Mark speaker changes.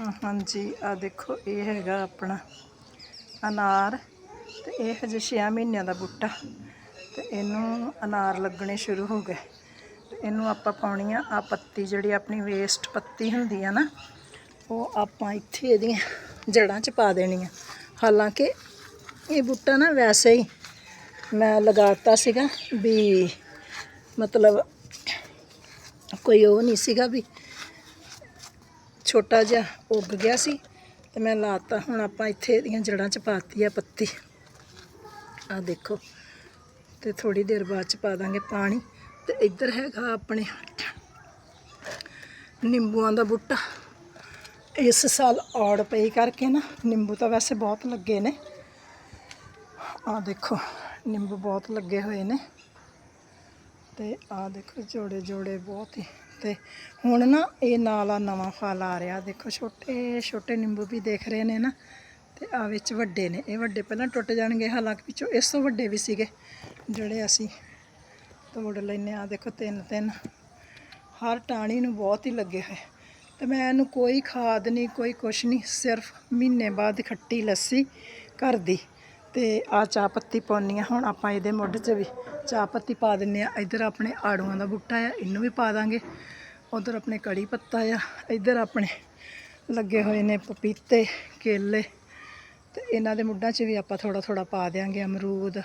Speaker 1: ਹਾਂਜੀ ਆ ਦੇਖੋ, ਇਹ ਹੈਗਾ ਆਪਣਾ ਅਨਾਰ ਤੇ ਇਹ ਹਜੇ 6 ਮਹੀਨਿਆਂ ਦਾ ਬੂਟਾ ਤੇ ਇਹਨੂੰ ਅਨਾਰ ਲੱਗਣੇ ਸ਼ੁਰੂ ਹੋ ਗਏ। ਤੇ ਇਹਨੂੰ ਆਪਾਂ ਪਾਉਣੀ ਆ ਆ ਪੱਤੀ ਜਿਹੜੀ ਆਪਣੀ ਵੇਸਟ ਪੱਤੀ ਹੁੰਦੀ ਆ ਨਾ, ਉਹ ਆਪਾਂ ਇੱਥੇ ਇਹਦੀਆਂ ਜੜਾਂ 'ਚ ਪਾ ਦੇਣੀ ਆ ਹਾਲਾਂਕਿ ਇਹ ਬੂਟਾ ਨਾ ਵੈਸੇ ਹੀ ਮੈਂ ਲਗਾਤਾ ਸੀਗਾ ਵੀ ਮਤਲਬ ਕੋਈ ਉਹ ਨਹੀਂ ਸੀਗਾ ਵੀ ਛੋਟਾ ਜਿਹਾ ਉੱਗ ਗਿਆ ਸੀ ਤੇ ਮੈਂ ਲਾਤਾ। ਹੁਣ ਆਪਾਂ ਇੱਥੇ ਇਹਦੀਆਂ ਜੜਾਂ 'ਚ ਪਾਤੀ ਆ ਪੱਤੀ। ਆ ਦੇਖੋ, ਤੇ ਥੋੜੀ ਦੇਰ ਬਾਅਦ ਚ ਪਾ ਦਾਂਗੇ ਪਾਣੀ। ਤੇ ਇੱਧਰ ਹੈਗਾ ਆਪਣੇ ਨਿੰਬੂਆਂ ਦਾ ਬੂਟਾ। ਇਸ ਸਾਲ ਔੜ ਪਈ ਕਰਕੇ ਨਾ, ਨਿੰਬੂ ਤਾਂ ਵੈਸੇ ਬਹੁਤ ਲੱਗੇ ਨੇ। ਆ ਦੇਖੋ, ਨਿੰਬੂ ਬਹੁਤ ਲੱਗੇ ਹੋਏ ਨੇ। ਤੇ ਆ ਦੇਖੋ ਜੋੜੇ ਜੋੜੇ ਬਹੁਤ ਹੀ ਤੇ ਹੁਣ ਨਾ ਇਹ ਨਾਲ ਆ ਨਵਾਂ ਫਲ ਆ ਰਿਹਾ। ਦੇਖੋ ਛੋਟੇ ਛੋਟੇ ਨਿੰਬੂ ਵੀ ਦੇਖ ਰਹੇ ਨੇ ਨਾ। ਤੇ ਆ ਵਿੱਚ ਵੱਡੇ ਨੇ। ਇਹ ਵੱਡੇ ਪਹਿਲਾਂ ਟੁੱਟ ਜਾਣਗੇ, ਹਾਲਾਂਕਿ ਵਿੱਚੋਂ ਇਸ ਤੋਂ ਵੱਡੇ ਵੀ ਸੀਗੇ, ਜਿਹੜੇ ਅਸੀਂ ਤੋੜ ਲੈਨੇ ਆ ਦੇਖੋ ਤਿੰਨ ਤਿੰਨ। ਹਰ ਟਾਣੀ ਨੂੰ ਬਹੁਤ ਹੀ ਲੱਗੇ ਹੋਏ। ਤੇ ਮੈਂ ਇਹਨੂੰ ਕੋਈ ਖਾਦ ਨਹੀਂ, ਕੋਈ ਕੁਛ ਨਹੀਂ, ਸਿਰਫ ਮਹੀਨੇ ਬਾਅਦ ਖੱਟੀ ਲੱਸੀ ਘਰ ਦੀ। ਤੇ ਆ ਚਾਹ ਪੱਤੀ ਪਾਉਣੀ ਆ ਹੁਣ ਆਪਾਂ ਇਹਦੇ ਮੁੱਢ 'ਚ ਵੀ ਚਾਹ ਪੱਤੀ ਪਾ ਦਿੰਨੇ ਆ ਇੱਧਰ ਆਪਣੇ ਆੜੂਆਂ ਦਾ ਬੂਟਾ ਆ, ਇਹਨੂੰ ਵੀ ਪਾ ਦਾਂਗੇ। ਉਧਰ ਆਪਣੇ ਕੜੀ ਪੱਤਾ ਆ, ਇੱਧਰ ਆਪਣੇ ਲੱਗੇ ਹੋਏ ਨੇ ਪਪੀਤੇ, ਕੇਲੇ ਤੇ ਇਹਨਾਂ ਦੇ ਮੁੱਢਾਂ 'ਚ ਵੀ ਆਪਾਂ ਥੋੜਾ ਥੋੜਾ ਪਾ ਦਿਆਂਗੇ ਅਮਰੂਦ